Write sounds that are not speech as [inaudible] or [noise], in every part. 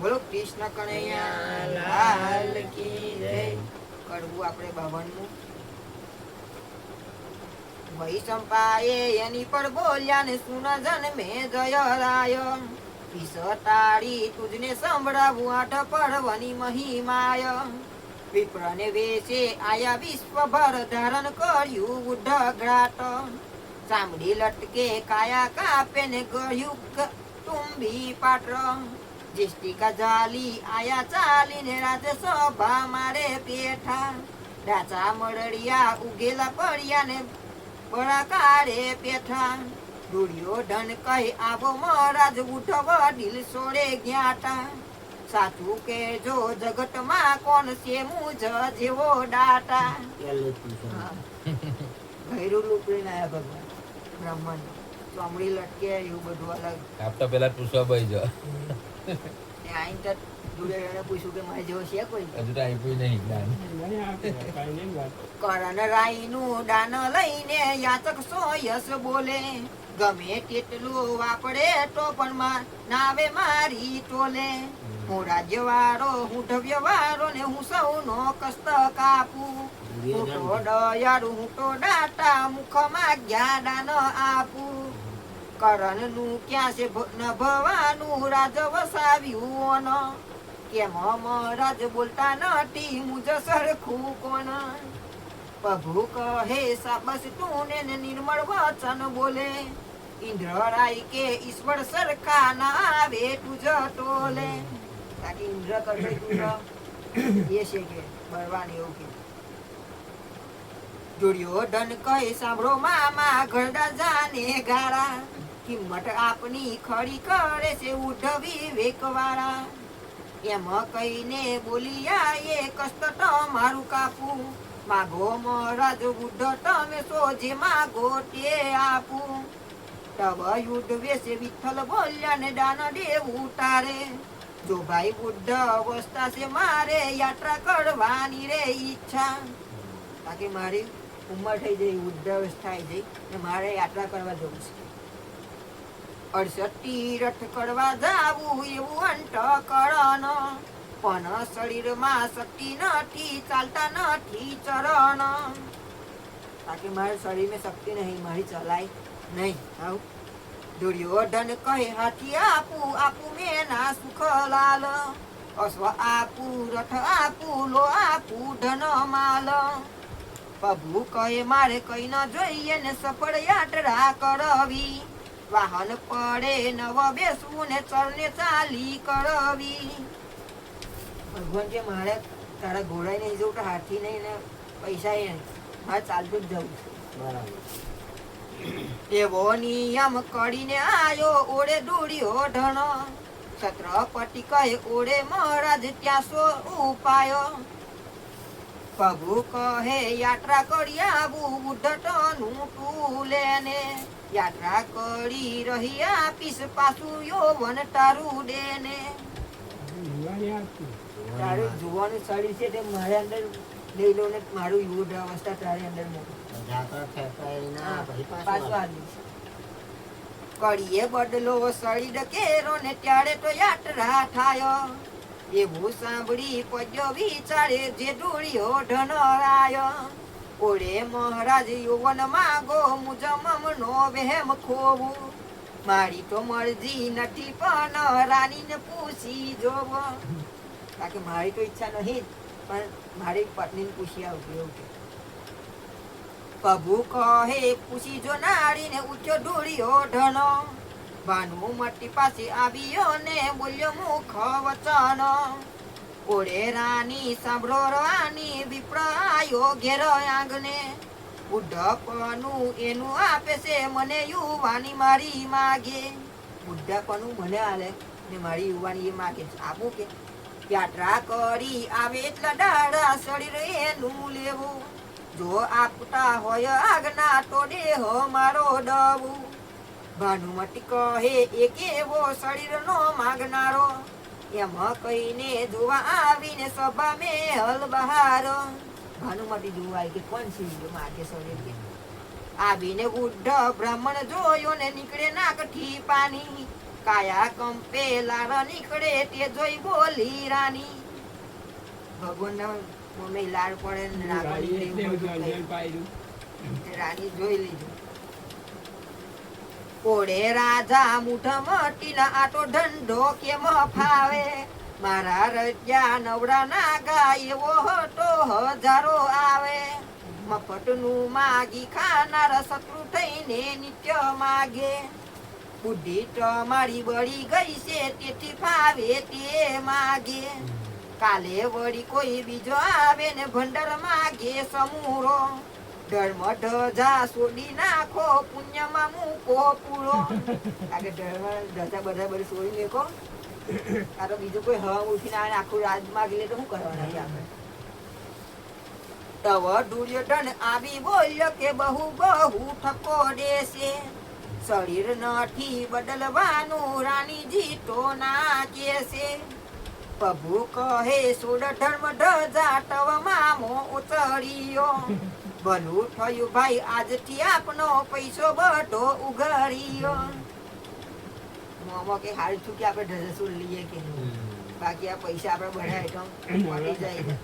બોલો, કૃષ્ણ કનૈયા, લાલ કી જય. કરવું આપણે બાવનનું. વહી સંપાએ એની પર બોલ્યા ને સુનજન મેં જય રાય તાળી તુજને સંભળાવું આઠ પર્વની મહિમાય. વિપ્રને વેશે આયા વિશ્વભર ધારણ કર્યું ઉઢઘાટ. ચામડી લટકે કાયા કાપે ને ગળ્યું ક- તુંબી પાત્ર. જેષ્ટિકા જાલી આયા ચાલીને રાજસભા મારે પેઠા ડાચા મળડિયા ઉગેલા પડ્યા ને બળાકારે પેઠા દુર્યોધન કહી આવો મહારાજ ઉઠવ દિલ સોડે જ્ઞાતા સાચું કે જો જગત જગતમાં કોણ છે મુજ જેવો ડાટા. ભૈરું લૂપડીને આયા ભગવાન બ્રાહ્મણ ચામડી લટકે એવું બધું અલગ આપતા પેલા પૂછવા ભાઈ જો ને આઈને તો દુર્યોધને પૂછ્યું કે મારી જેવો છે કોઈ? હજુ તો આપ્યું નહીં જ્ઞાન કરણ દાન લઈને યાચક સો યશ બોલે. ગમે તેટલું વાપરે તો પણ માં નાવે મારી ટોલે. હું રાજ્યવાળો હું ઢવ્યવાળો ને હું સૌનો કસ્ત કાપું. હું તો દયાળુ હું તો દાતા મુખમાં જ્ઞાન આપું. કરણનું ક્યાં છે ન ભવાનું? રાજ વસાવ્યું ન કેમ રાજ બોલતા નટી? મુજ સરખું કોણ? પ્રભુ કહે સાબસ તું ને ને નિર્મળ વચન બોલે. ઇન્દ્રાય કે ઈશ્વર સરખા ના આવે તુજ ટોલે. તાકી ઇન્દ્ર કરે તુજ એ છે કે બળવાન એવું કે. દુર્યોધન કહે, સાંભળો મામા, ઘરડા જાને ગારા કિંમત આપની ખડી કરે છે ઉઠવી વેકવાળા. એમ કહીને બોલિયા, એ કષ્ટ મારું કાપું. માગો મહારાજ ઉઢ તમે સોજે માગો તે આપું. તબ યુદ્ધ વેશે વિઠ્ઠલ બોલ્યા, ને દાન દેવ ઉતારે. જો ભાઈ બુદ્ધ અવસ્થા છે મારે, યાત્રા કરવાની રે ઈચ્છા. બાકી મારી ઉંમર થઈ જઈ વૃદ્ધ અવસ્થા થઈ જઈ, ને મારે યાત્રા કરવા જવું છે. અડસઠ તીરથ કરવા જાવું એવું અંટ કરણ. પણ શરીરમાં શક્તિ નથી, ચાલતા નથી ચરણ. બાકી મારા શરીરમાં શક્તિ નહીં, મારી ચલાય નહીં. આવું. દુર્યોધન કહે, હાથી આપું આપું મેના સુખ લાલ અશ્વ આપું, રથ આપું, લો આપું ધન માલ. પ્રભુ કહે, મારે કઈ ન જોઈએ ને સફળ યાત્રા કરવી. વાહન પડે નવ બેસવું ને ચરને ચાલી કરવી. ભગવાન કે મારે તારા ઘોડાય નહીં જવું તો હાથી નહીં ને પૈસા એ નહીં. મારે ચાલતું જ જવું. છે એવો નિયમ કરીને આયો ઓળે દોડ્યો ઢણ. છત્રપતિ કહે ઓળે મહારાજ ત્યાં સો ઉપાયો પ્રભુ કહે યાત્રા કરી આવું ઉદ્ધટનું ટૂલે ને યાત્રા કરી રહી આપીશ પાછું યૌવન તારું દેને તારું જોવાનું શરીર છે તે મારે અંદર લઈ લો ને મારું યુદ્ધ અવસ્થા તારી અંદર મૂકું. કડીએ બદલો સળી ડકેરો ને ત્યારે તો યાત્રા થાય. એવું સાંભળી પદ્યો વિચારે જે ડોળ્યો ઢનરાય. ઓળે મહારાજ યુવન માગો મુજમમનો વહેમ ખોવું. મારી તો મરજી નથી પણ રાણીને પૂછી જોવ. બાકી મારી તો ઈચ્છા નહીં, પણ મારી પત્નીને પૂછી આવું એવું પ્રભુ કહે, પૂછી જો નારીને ઊંચો ઢોળ્યો ઢનો. ભાનુમતી પાસે આવ્યો ને બોલ્યો મુખ વચન. ઓળે રાની, સાંભળો રાની વિપ્રાયો ઘેર આંગને બુઢપનું એનું આપે છે મને યુવાની મારી માગે. બુઢપનું મને આલે, ને મારી યુવાની એ માગે આપું કે યાત્રા કરી આવે એટલા ડાળા શરીર એનું લેવું. જો આપતા હોય આગના તો દેહ મારો ડવું ભાનુમતી કહે એક એવો શરીરનો માગનારો. એમ કહીને જોવા આવીને સભા મે હલ બહાર. ભાનુમતી જોવા કે કોણ છે ઈ માગે શરીર કે આવીને બુઢ બ્રાહ્મણ જોયો ને નીકળે નાકઠી પાણી કાયા કંપે લાર નીકળે તે જોઈ બોલી રાની. ભગવાનના મમ્મી લાડ પડે ને રાની જોઈ લીધું. કોડે રાજા મુઠમ ટીના આટો ઢંઢો કેમ ફાવે? મારા રજા નવડા નાગા એવો હતો, હજારો આવે. મફટનું માગી ખાનાર શત્રુ થઈને નિત્ય માગે. બુદ્ધિ તમારી બળી ગઈ છે, તેથી ફાવે તે માગે. કાલે વળી કોઈ બીજો આવે ને ભંડાર માગે સમૂરો. ધર્મ જા સોડી નાખો, પુણ્યમાં મૂકો પૂરો. આગળ ધર્મ ધજા બધા બધી સોડી મેકો. આ તો બીજું કોઈ હવા ઉઠી ના આખું રાત માગી લે તો શું કરવાના છે આપણે? તવ દુર્યોધન આવી બોલ્યો કે બહુ બહુ ઠકો દેશે. શરીર નથી બદલવાનું રાણીજી તો ના કેસે પ્રભુ કહે સુડ ધર્મ ધજા તવ મામો ઉતર્યો ભલું [laughs] થયું ભાઈ આજથી આપનો પૈસો બધો ઉઘાડ્યો. મોમો કે હાલ છું કે આપણે ધજા લઈએ કે બાકી આ પૈસા આપણે બધા આઈટમ મળી જાય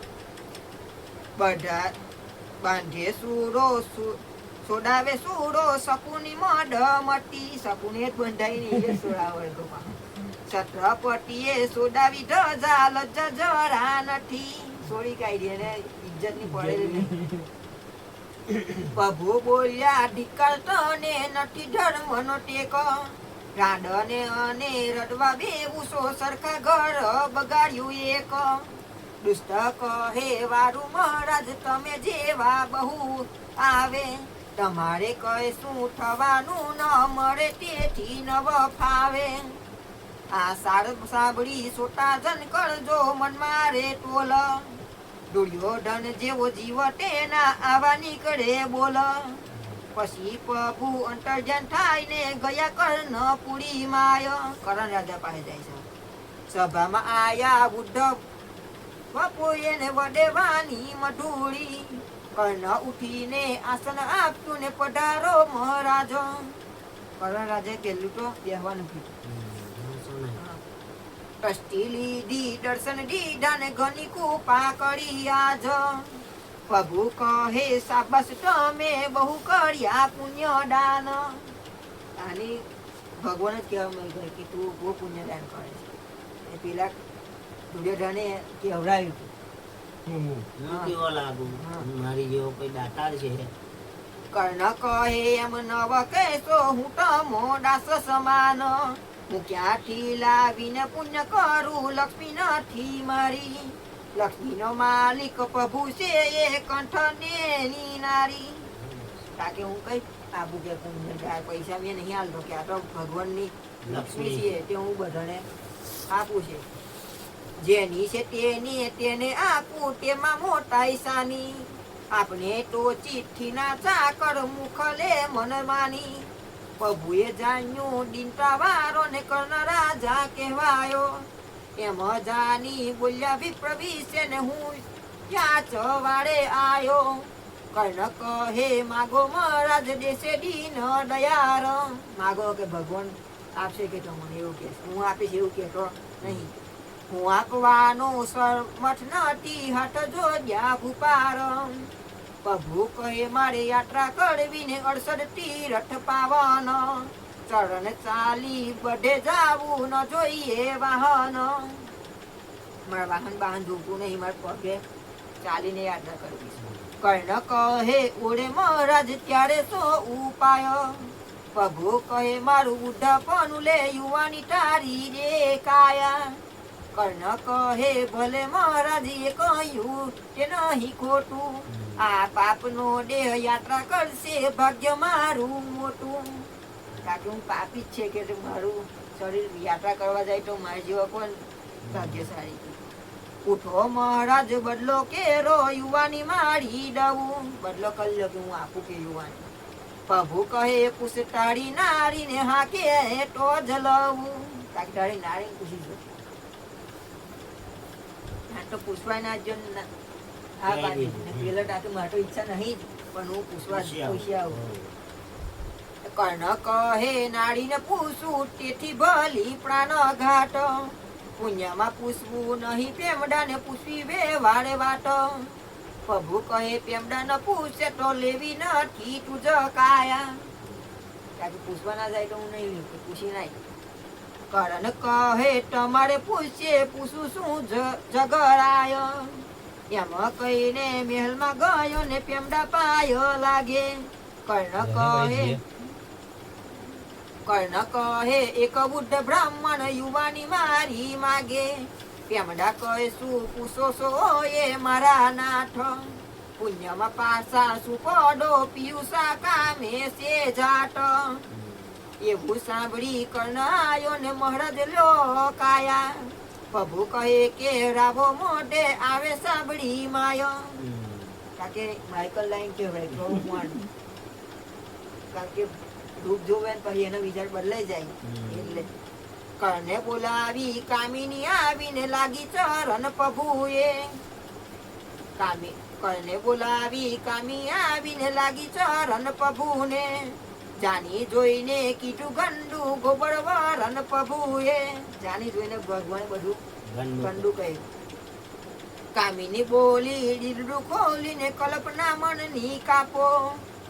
બધા બાંધે સુરો સુ- સોડાવે સુરો શકુની મઢ મટી. શકુને બંધાઈ નહીં તો [laughs] પાછો. છત્રપતિએ સોડાવી ધજા લજ્જા જરા નથી સોડી કાઢી એને ઇજ્જતની પડેલી પ્રભુ બોલ્યા ધિક્કાર તને નથી ધર્મનો ટેકો. રાડને અને રડવા બેવું સો સરખા ઘર બગાડ્યું એક. દુષ્ટ કહે, વારું મહારાજ, તમે જેવા બહુ આવે. તમારે કહે શું થવાનું ન મળે, તેથી નવ ફાવે. આ સાળ સાંભળી સોટા જન કરજો મન મારે ટોલ. દુર્યોધન જેવો જીવ તેના આવા નીકળે બોલ. પછી પ્રભુ અંતર્જન થાય ને ગયા કર્ણ પૂરી માય. કરણ રાજા પાસે જાય છે. સભામાં આયા બુદ્ધ બાપુ એને વડેવાની મધુળી કર્ણ ઉઠીને આસન આપ્યું ને પધારો મહારાજ. કરણ રાજા પેલું તો બેહવાનું કીધું. કષ્ટી લીધી દર્શન દીધા ને ઘની કૃપા કરી આજ. પ્રભુ કહે સાબસ તમે બહુ કર્યા પુણ્ય દાન. આની ભગવાન જ કહેવા માંગે કે તું બહુ પુણ્ય દાન કરે છે. એ પેલા દુર્યોધને કહેવડાવ્યું હતું. કેવો લાગુ. મારી જેવો કોઈ દાતાર છે? કર્ણ કહે એમ નવ કહેશો હું તમો દાસ સમાન. હું ક્યાંથી લાવીને પુણ્ય કરું? લક્ષ્મી નથી મારી. લક્ષ્મીનો માલિક પ્રભુ છે એ કંઠને નારી તાકે હું કઈ આપું કે પૈસા મેં નહીં હાલતો કે આ તો ભગવાનની લક્ષ્મી છે તે હું બધાને આપું છે. જેની છે તેની તેને આપું તેમાં મોટા ઈશાની. આપણે તો ચિઠ્ઠીના ચાકર મુખલે મન માની. પ્રભુએ જાણ્યું દિનતા વારો ને કર્ણ રાજા કહેવાયો. એમ જાની બોલ્યા વિપ્રભી છે ને હું ક્યાં ચવાડે આયો? કર્ણ કહે, માગો મહારાજ દેશે દીન દયાર. માગો કે, ભગવાન આપશે કે તો મને એવું કે હું આપીશ એવું કેતો નહીં. હું આપવાનો સરમઠ નથી, હટ જ્યાં ભૂપાર પ્રભુ કહે મારે યાત્રા કરવી ને અડસઠ તીરથ પાવન. ચરણ ચાલી બઢે જાવું ન જોઈએ વાહન. મારા વાહન વાહન જોવું નહીં, મારા પગે ચાલીને યાત્રા કરવી કર્ણ કહે ઓળે મહારાજ ત્યારે તો ઉપાય. પ્રભુ કહે મારું બુઢાપણું લે યુવાની તારી રે કાયા કર્ણ કહે ભલે મહારાજીએ કહ્યું કે નહીં ખોટું. આ પાપનો દેહ યાત્રા કરશે ભાગ્ય મારું મોટું. કારણ હું પાપી જ છે કે મારું શરીર યાત્રા કરવા જાય તો મારા જેવા કોણ ભાગ્યશાળી? ઉઠો મહારાજ, બદલો કેરો, યુવાની મારી દઉં બદલો કરી લો કે હું આપું કે યુવાની. પ્રભુ કહે પૂછતાળી નારી ને હા કે તો જલવું તાકી નારી પૂછી જો તો પૂછવાના જો હા પાડી ને પેલો ટાકે મારે ઈચ્છા નહીં પણ હું પૂછવા પૂછી આવું. કર્ણ કહે નાડીને પૂછું તેથી ભલી પ્રાણ ઘાટ. પુણ્યમાં પૂછવું નહીં પેમડાને પૂછવી વે વાળે વાટ. પ્રભુ કહે પેમડા ન પૂછે તો લેવી નથી તું જ કાયા. કારણ પૂછવા ના જાય તો હું નહીં પૂછી નાય. કરણ કહે તમારે પૂછે પૂછું શું જગરાય. એમાં કહીને મહેલમાં ગયો ને પેમડા પાયો લાગે. કર્ણ કહે કર્ણ કહે એક બુદ્ધ બ્રાહ્મણ યુવાની મારી માગે. પેમડા કહે શું પૂછો છો એ મારા નાથ? પુણ્યમાં પાસા શું પડો? પિયુસા કામે છે જાટ. એવું સાંભળી કર્ણ આયો ને મહારાજ લો કાયા પ્રભુ કહે કે રાવો મોઢે આવે સાંભળી માયો. કારણ કે માઇકલ લાઈન કહેવાય થોડું પણ. કારણ કે રૂપ જોવે ને પછી એનો વિચાર બદલાઈ જાય. એટલે કર્ણે બોલાવી કામિની આવીને લાગી ચરણ પ્રભુએ. કામી કર્ણે બોલાવી કામી આવીને લાગી ચરણ પ્રભુને. જાની જોઈને કીધું ગંડુ ગોબર રન પ્રભુએ. જાની જોઈને ભગવાન બધું ગંડુ. કહ્યું કામિની બોલી દીદડું ખોલીને કલ્પના મનની કાપો.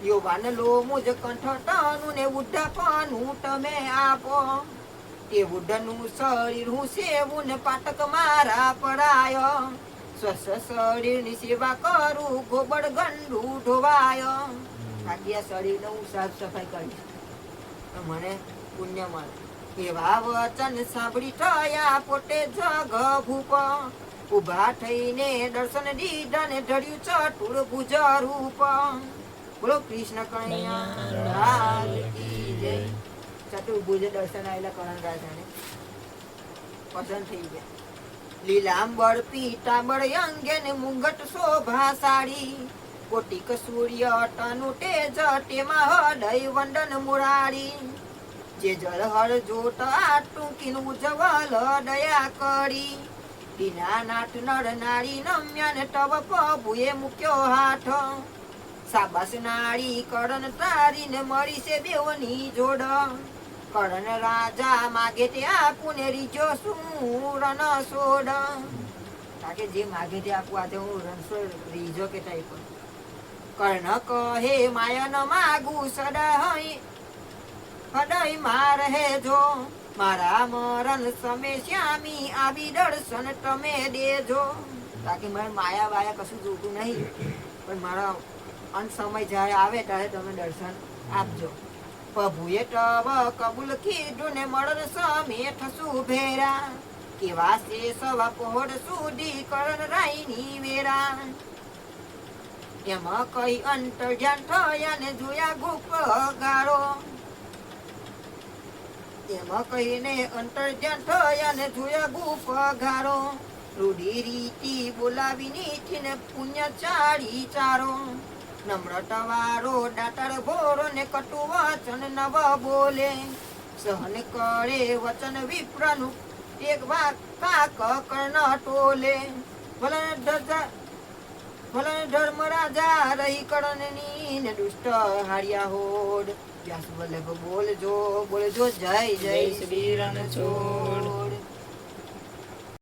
યુવાન લો મુજ કંઠટનું ને ઉડ્ડપનું તમે આપો. તે ઉડ્ડનું શરીર હું સેવું ને પાટક મારા પડાયો સ્વસ્થ શરીરની સેવા કરું ગોબડ ગંડુ ઢોવાયો. બાકી સડીને હું સાફ સફાઈ કરીશ. મને પુણ્ય મળે. એવા વચન સાંભળી થયા પોતે જગ ભૂપ. ઊભા થઈને દર્શન દીધા ને ઢળ્યું ચતુર ભુજ રૂપ. બોલો કૃષ્ણ કનૈયા લાલ કી જય. ચતુર્ભુજ દર્શન આવેલા કરણ રાજાને. પસંદ થઈ ગયા. લીલાંબળ પીતાંબળ અંગે ને મુંગટ શોભા સાડી. કોટિક સૂર્ય તનુ તેજ તેમાં હૃદય વંદન મુરારી. જે જળ હર જોત આટું કીનું જવલ દયા કરી. દીનાનાથ નર નારી નમ્યન તબ પ્રભુએ મૂક્યો હાથ. સાબાસ નારી કરણ તારીને મળી છે બેવની જોડ. કરણ રાજા માગે તે આપું ને રીજો શું રણ સોડ. કારણ કે જે માગે તે આપું આજે હું રણસો રીજો કે ટાઈપ કર્ણ કહે માયન માગુ સદા હૃદય માર હે જો. મારા મરણ સમે શ્યામી, આવી દર્શન તમે દેજો. બાકી મારે માયા વાયા કશું જોતું નહીં. પણ મારા અંત સમય જ્યારે આવે ત્યારે તમે દર્શન આપજો. પ્રભુએ તબ કબૂલ કીધું ને મરણ સમે થશું ભેરા કેવા શેષ પહોળ સુધી કરણ રાઈની વેરા. એમાં કઈ અંતર ધ્યાન થયા ને જોયા ગુપ ગારો એમાં કહીને અંતર ધ્યાન થયા ને જોયા ગુપ ગારો રૂઢી રીતિ બોલાવી નીથી ને પુણ્ય ચારી. ચારો નમ્રતા વાળો દાતર ભોરો ને કટુ વચન નવ બોલે. સહન કરે વચન વિપ્રનું એક વાક કાક કર્ણ ટોલે. ભલે ધજા ધર્મ રાજા રહી કરણની ને દુષ્ટ હાર્યા હોડ. વ્યાસ વલ્લભ બોલજો બોલજો, જય જય શ્રી રણછોડ